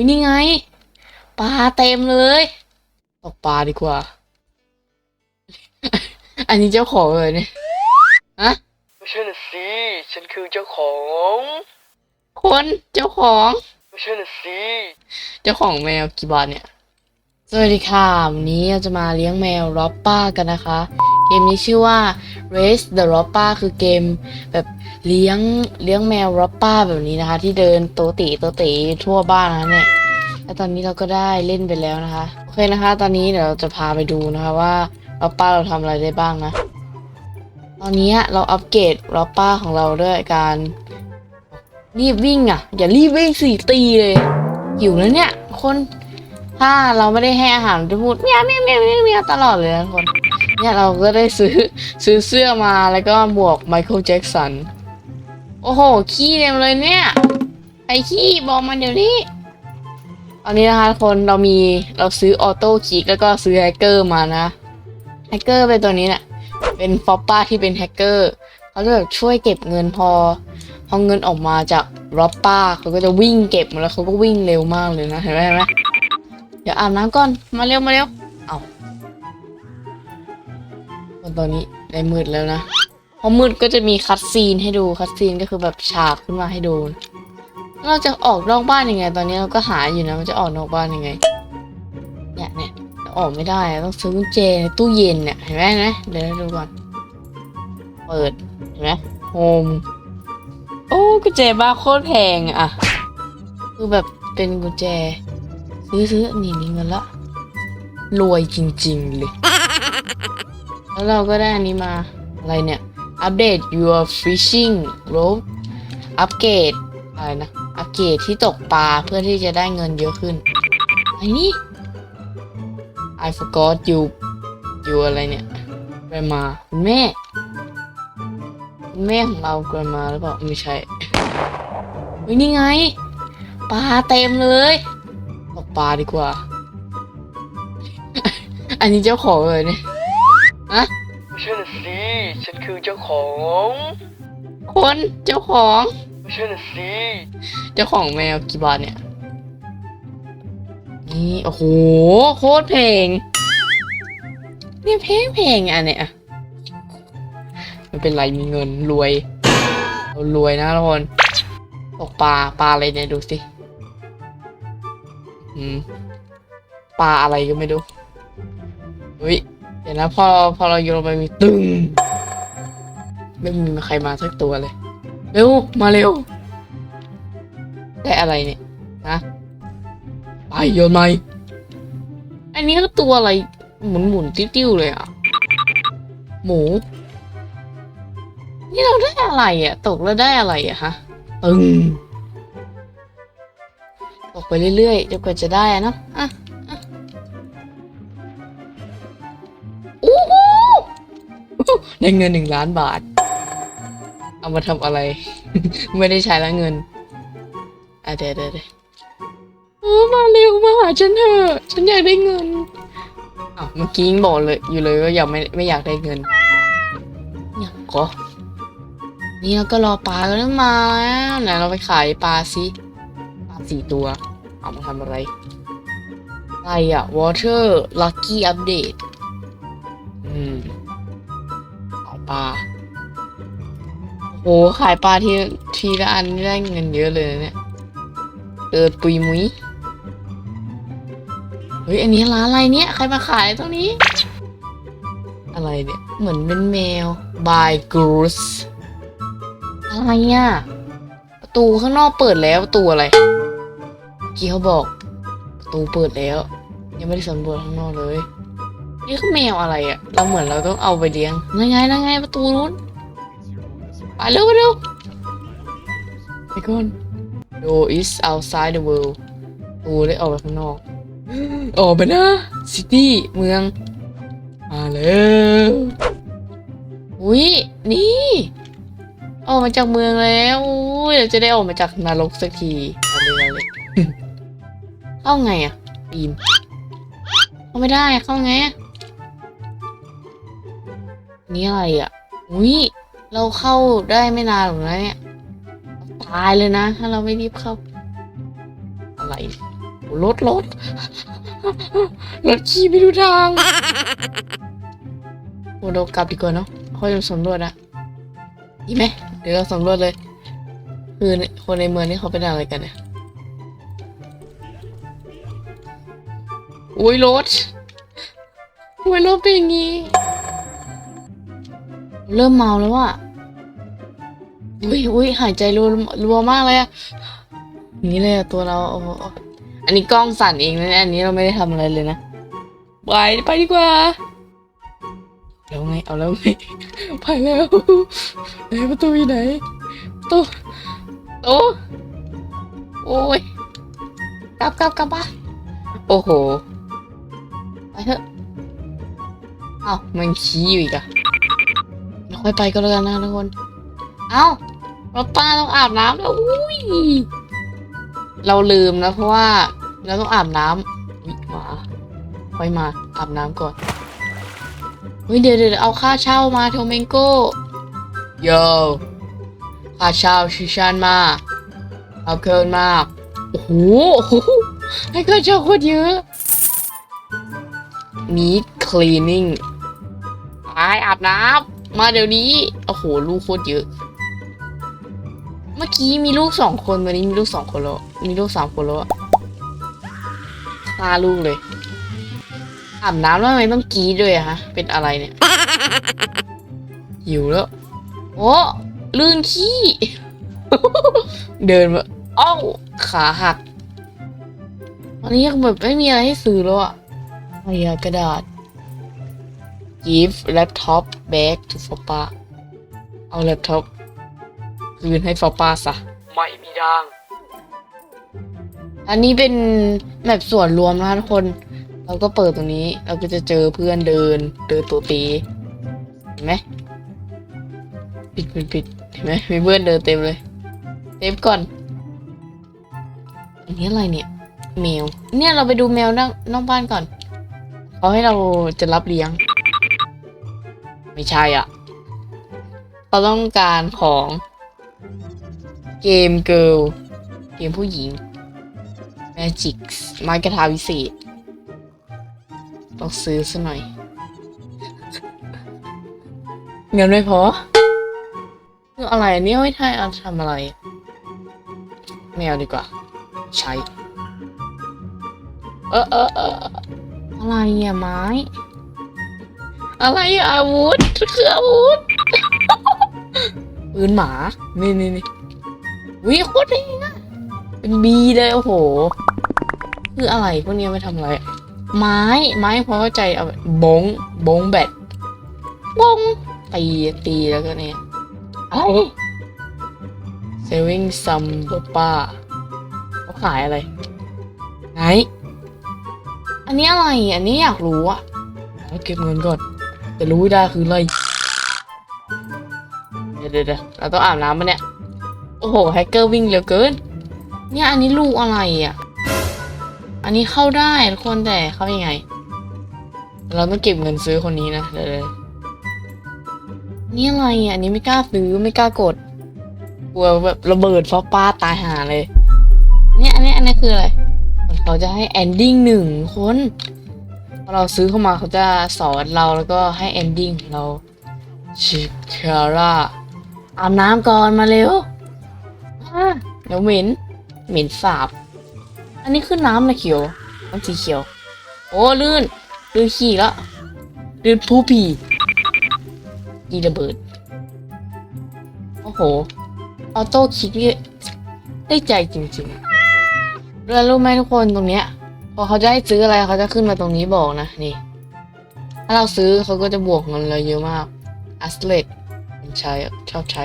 ฮ้ยนี่ไง ปลาเต็มเลยตกปลาดีกว่า อันนี้เจ้าของเลยเนี่ยฮะไม่ใช่น่ะสิ ฉันคือเจ้าของ คนเจ้าของ ไม่ใช่น่ะสิ เจ้าของแมวกี่บาทเนี่ย สวัสดีค่ะ วันนี้เราจะมาเลี้ยงแมวร็อปป้ากันนะคะ เกมนี้ชื่อว่า Race the r o p p a คือเกมแบบ เลี้ยงเลี้ยงแมวร็อปป้าแบบนี้นะคะ ที่เดินโตติโตติทั่วบ้านนะเนี่ยแล้วตอนนี้เราก็ได้เล่นไปแล้วนะคะโอเคนะคะ ตอนนี้เดี๋ยวเราจะพาไปดูนะคะว่าร็อปป้าเราทำอะไรได้บ้างนะ ตอนนี้เราอัปเกรดร็อปป้าของเราด้วยการรีบวิ่งอะ อย่ารีบวิ่งสี่ตีเลยหิวแล้วเนี่ย คนถ้าเราไม่ได้ให้อาหารจะพูดเมียเมียเมียเมียเมียตลอดเลยนะคน เนี่ยเราก็ได้ซื้อซื้อเสื้อมาแล้วก็บวกไมเคิลแจ็คสัน โอ้โห ขี้เต็มเลยเนี่ย ไอขี้บอกมันเดี๋ยวนี้ ตอนนี้นะคะคนเรามีเราซื้อออโต้คิกแล้วก็ซื้อแฮกเกอร์มานะ แฮกเกอร์เป็นตัวนี้เนี่ยเป็นฟอปป้าที่เป็นแฮกเกอร์เขาจะแบบช่วยเก็บเงินพอ พอเงินออกมาจากรอปป้าเขาก็จะวิ่งเก็บมาแล้วเขาก็วิ่งเร็วมากเลยนะเห็นไหมเห็นไหมเดี๋ยวอาบน้ำก่อนมาเร็วมาเร็วเอาตอนนี้ได้มืดแล้วนะ พอมืดก็จะมีคัดซีนให้ดูคัดซีนก็คือแบบฉากขึ้นมาให้ดู เราจะออกนอกบ้านยังไง ตอนนี้เราก็หาอยู่นะมันจะออกนอกบ้านยังไงเนี่ยเนี่ยจะออกไม่ได้ต้องซื้อกุญแจตู้เย็นเนี่ยเห็นไหมนไหมเดี๋ยวเราดูก่อน เปิดเห็นไหมโฮมโอ้กุญแจบ้านโคตรแพงอะคือแบบเป็นกุญแจ ซื้อซื้อนี่นี่เงินละรวยจริง ๆ เลย แล้วเราก็ได้อันนี้มาอะไรเนี่ย อัปเดต your fishing rope อัปเกรดอะไรนะ อัปเกรดที่ตกปลาเพื่อที่จะได้เงินเยอะขึ้นไอ้นี่ I forgot you you อะไรเนี่ยไปมาแม่ แม่ของเรากินมาหรือเปล่า ไม่ใช่เฮ้นี่ไง ปลาเต็มเลยตกปลาดีกว่า อันนี้เจ้าของเลยเนี่ย ฉันคือเจ้าของคนเจ้าของไม่ใช่น่ะสิเจ้าของแมวกี่บาทเนี่ย นี่โอ้โหโคตรเพลงเนี่ยเพลงเพลงอันเนี้ยไม่เป็นไรมีเงินรวยเรารวยนะทุกคนตกปลาปลาอะไรเนี่ยดูสิอืมปลาอะไรก็ไม่รู้เฮ้ยเดี๋ยวนะพอพอเราโยนลงไปมีตึง ไม่มีใครมาสักตัวเลย เร็ว มาเร็ว ได้อะไรเนี่ยนะไปโยนไหมอันนี้ก็ตัวอะไร หมุนหมุนๆติ้วๆเลยอะ หมู นี่เราได้อะไรอะ ตกแล้วได้อะไรอะฮะ ตึง ตกไปเรื่อยๆจนกว่าจะได้อะเนาะอะอะโอ้โหได้เงินหนึ่งล้านบาท เอามาทำอะไร ไม่ได้ใช้แล้วเงินอะเดี๋ยวเดี๋ยวเดี๋ยวเออมาเร็วมาหาฉันเถอะฉันอยากได้เงินอ้าวเมื่อกี้ยังบอกเลย อยู่เลยว่าอยากไม่ไม่อยากได้เงินอยากก็นี่เราก็รอปลากันมาแล้วไหนเราไปขายปลาสิปลาสี่ตัว เอามาทำอะไรอะไรอะ water lucky update อืมเอาปลาโอ้ขายปลาทีทีละอันได้เงินเยอะเลยเนี่ยเดินปุยมุยเฮ้ยอันนี้ร้านอะไรเนี่ยใครมาขายตรงนี้ อะไรเนี่ยเหมือนเป็นแมว by goose อะไรอะประตูข้างนอกเปิดแล้วประตูอะไรกี้เขาบอกประตูเปิดแล้ว ยังไม่ได้สำรวจข้างนอกเลยนี่คือแมวอะไรอะ เราเหมือนเราต้องเอาไปเลี้ยงนั่นไงนั่นไงประตูนู้น ไปเร็วไปเร็วไปก่อน Do is outside the world ตูได้ออกไปข้างนอก ออกไปนะซิตี้เมือง มาแล้วอุ้ยนี่ ออกมาจากเมืองแล้วอุ้ยเราจะได้ออกมาจากนรกสักทีเอาเลยเอาเลยเข้าไงอะปีนเข้าไม่ได้เข้าไงอะนี่อะไรอะอุ้ย เราเข้าได้ไม่นานหรอกนะเนี่ย ตายเลยนะ ถ้าเราไม่รีบเข้า อะไรรถรถรถขี่ไม่ดูทางโอ้เรากลับดีกว่าเนาะค่อยสำรวจอะดีไหมเดี๋ยวเราสำรวจเลย คือคนในเมืองนี่เขาเป็นอะไรกันเนี่ยอุ้ยรถอุ้ยรถเป็นอย่างงี้ เริ่มเมาแล้วอะอุ้ยอุ้ยหายใจรัวรัวมากเลยอะนี้เลยอะตัวเราโอ้อันนี้กล้องสั่นเองนะอันนี้เราไม่ได้ทำอะไรเลยนะไปไปดีกว่าแล้วไงเอาแล้วไงไปแล้วไหนประตูอยู่ไหนประตูประตูโอ้ยกลับกลับกลับบ้านโอ้โหไปเถอะเอ้ามันขี้อยู่อีกอะ ค่อยไปก็แล้วกันนะทุกคน เอ้าเราป้าต้องอาบน้ำแล้วอุ้ยเราลืมนะเพราะว่าเราต้องอาบน้ำมาค่อยมาอาบน้ำก่อนเฮ้ยเดี๋ยวเดี๋ยวเอาค่าเช่ามาโทเมงโก้โยค่าเช่าชิชันมาเอาเกินมากโอ้โหให้ค่าเช่าโคตรเยอะ Meat cleaning ไปอาบน้ำ มาเดี๋ยวนี้ โอ้โห ลูกโคตรเยอะ เมื่อกี้มีลูกสองคน วันนี้มีลูกสองคนแล้ว มีลูกสามคนแล้วฆ่าลูกเลย อาบน้ำแล้วทำไมต้องกีดด้วยฮะ เป็นอะไรเนี่ย หิวแล้ว โอ้ลื่นขี้ เดินมาอ้าวขาหักวันนี้ยังแบบไม่มีอะไรให้ซื้อแล้วอะอะไรอะกระดาษ give laptop back to ฟอปาเอาแล็ปท็อปคืนให้ฟอปาซะ ไม่มีทาง อันนี้เป็นแมปส่วนรวมนะคะทุกคน เราก็เปิดตรงนี้ เราก็จะเจอเพื่อนเดิน เดินตัวตีเห็นไหมปิดปิดปิดเห็นไหมมีเพื่อนเดินเต็มเลย เต็มก่อน อันนี้อะไรเนี่ย แมว เนี่ยเราไปดูแมวนอกนอกบ้านก่อน เขาให้เราจะรับเลี้ยง ไม่ใช่อะเราต้องการของเกมเกิลเกมผู้หญิง Magic ไม้กระทาวิเศษต้องซื้อซะหน่อย เงินไม่พอคืออะไรอันนี้ไม่ใช่เอาทำอะไรไม่เอาดีกว่า ใช้ เออเออเอออะไรอะไม้ อะไรอาวุธคืออาวุธปืนหมา นี่นี่นี่วิโคตรเท่อะเป็นบีเลยโอ้โห คืออะไรพวกนี้ไม่ทำอะไร ไม้ไม้พอเข้าใจเอาบงบงแบตบงตีตีแล้วก็เนี่ยอะไร saving some บป้าเขาขายอะไร ไหน อันนี้อะไร อันนี้อยากรู้อะเก็บเงินก่อน แต่รู้ไม่ได้คืออะไรเดี๋ยวเดี๋ยวเราต้องอาบน้ำปะเนี่ย โอ้โหแฮกเกอร์วิ่งเร็วเกิน เนี่ยอันนี้ลูกอะไรอะ อันนี้เข้าได้ทุกคนแต่เข้ายังไง เราต้องเก็บเงินซื้อคนนี้นะเดี๋ยวเดี๋ยวนี่อะไรอะอันนี้ไม่กล้าซื้อไม่กล้ากดกลัวแบบระเบิดฟอป้าตายหาเลย เนี่ยอันนี้อันนี้คืออะไรเหมือนเขาจะให้แอนดิ้งหนึ่งคน พอเราซื้อเข้ามาเขาจะสอนเราแล้วก็ให้ ending ของเราชิคาร่าอาบน้ำก่อนมาเร็วเดี๋ยวเหม็นเหม็นสาบ อันนี้คือน้ำนะเขียวน้ำสีเขียว โอ้ลื่นลื่นขี่แล้วลื่นผู้ผียีระเบิด โอ้โห ออโต้คิกนี่ได้ใจจริงๆแล้วรู้ไหมทุกคนตรงเนี้ย พอเขาจะให้ซื้ออะไรเขาจะขึ้นมาตรงนี้บอกนะนี่ ถ้าเราซื้อเขาก็จะบวกเงินเราเยอะมากอัสเลตมันใช้ชอบใช้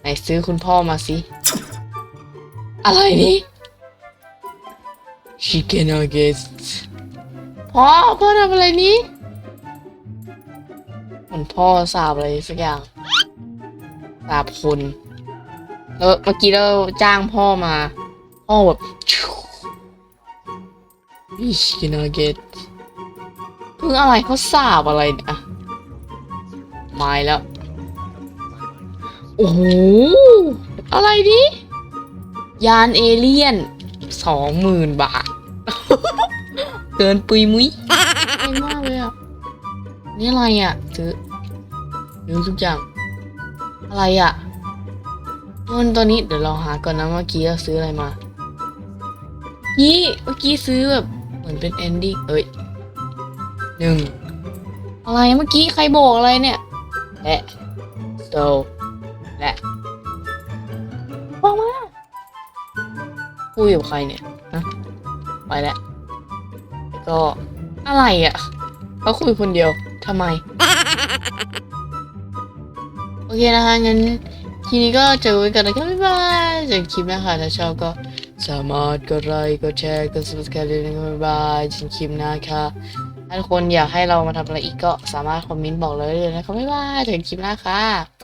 ไหนซื้อคุณพ่อมาสิ อะไรนี่ Chicken nuggets พ่อพ่อทำอะไรนี้เหมือนพ่อสาบอะไรสักอย่างสาบคนแล้วเมื่อกี้เราจ้างพ่อมาพ่อแบบ วิชกินาเกตเพิ่งอะไรเขาสาบอะไรเนี่ยอะไม่แล้ว โอ้โห อะไรดิยานเอเลี่ยนสองหมื่นบาท เกินปุยมุ้ยแพงมากเลยอะ นี่อะไรอะซื้อลืมทุกอย่าง อะไรอะเงินตัวนี้เดี๋ยวเราหาก่อนนะเมื่อกี้เราซื้ออะไรมา นี่เมื่อกี้ซื้อแบบ มือนเป็น ending เอ้ยหนึ่งอะไรเมื่อกี้ใครบอกอะไรเนี่ยและ so และบอกมาคุยกับใครเนี่ยฮะไปแล้วแล้วก็อะไรอะเขาคุยคนเดียวทำไม โอเคนะคะงั้นทีนี้ก็เจอกันกันนะครับบ๊ายบายเจอกันคลิปนะคะถ้าชอบก็ สามารถกดไลค์กดแชร์กด subscribe ด้วยนะครับบ๊ายบายเจอกันคลิปนะค่ะถ้าทุกคนอยากให้เรามาทำอะไรอีกก็สามารถคอมเมนต์บอกเลยเลยนะครับบ๊ายบายเจอกันคลิปหน้าค่ะ